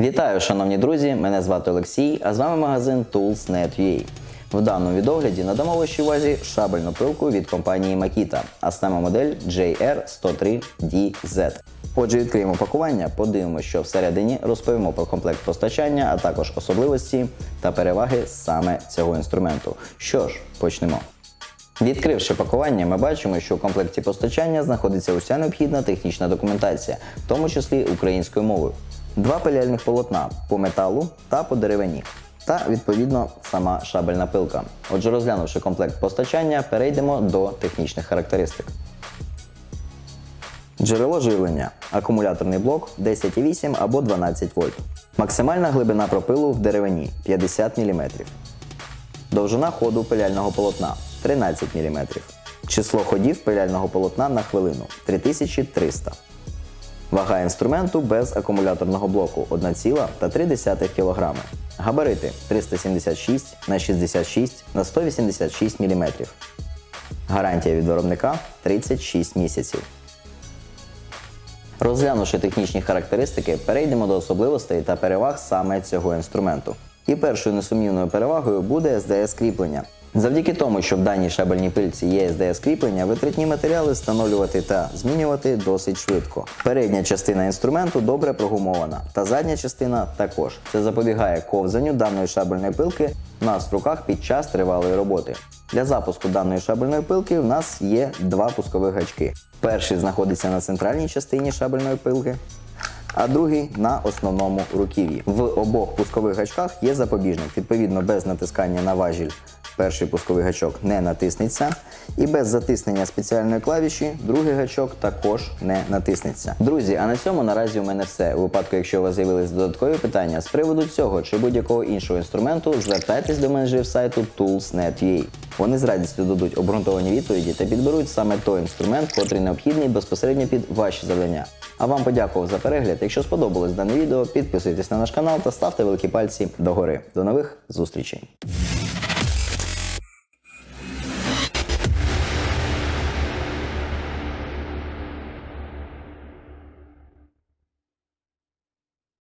Вітаю, шановні друзі! Мене звати Олексій, а з вами магазин Tools.net.ua. В даному відогляді надамо вашій увазі шабельну пилку від компанії Makita, а саме модель JR103DZ. Отже, відкриємо пакування, подивимося, що всередині розповімо про комплект постачання, а також особливості та переваги саме цього інструменту. Що ж, почнемо. Відкривши пакування, ми бачимо, що в комплекті постачання знаходиться уся необхідна технічна документація, в тому числі українською мовою. Два пиляльних полотна по металу та по деревині. Та відповідно сама шабельна пилка. Отже, розглянувши комплект постачання, перейдемо до технічних характеристик. Джерело живлення. Акумуляторний блок 10,8 або 12 вольт. Максимальна глибина пропилу в деревині 50 мм. Довжина ходу пиляльного полотна 13 мм. Число ходів пиляльного полотна на хвилину 3300. Вага інструменту без акумуляторного блоку 1,3 кг. Габарити 376 на 66 на 186 мм. Гарантія від виробника 36 місяців. Розглянувши технічні характеристики, перейдемо до особливостей та переваг саме цього інструменту. І першою несумнівною перевагою буде SDS кріплення. Завдяки тому, що в даній шабельній пильці є SDS кріплення, витратні матеріали встановлювати та змінювати досить швидко. Передня частина інструменту добре прогумована, та задня частина також. Це запобігає ковзанню даної шабельної пилки у нас в під час тривалої роботи. Для запуску даної шабельної пилки в нас є два пускових гачки. Перший знаходиться на центральній частині шабельної пилки, а другий на основному руків'ї. В обох пускових гачках є запобіжник. Відповідно, без натискання на важіль перший пусковий гачок не натиснеться, і без затиснення спеціальної клавіші другий гачок також не натиснеться. Друзі, а на цьому наразі у мене все. У випадку, якщо у вас з'явились додаткові питання з приводу цього чи будь-якого іншого інструменту, звертайтесь до менеджерів сайту Tools.net.ua. Вони з радістю дадуть обґрунтовані відповіді та підберуть саме той інструмент, котрий необхідний безпосередньо під ваші завдання. А вам подякував за перегляд. Якщо сподобалось дане відео, підписуйтесь на наш канал та ставте великі пальці догори. До нових зустрічей!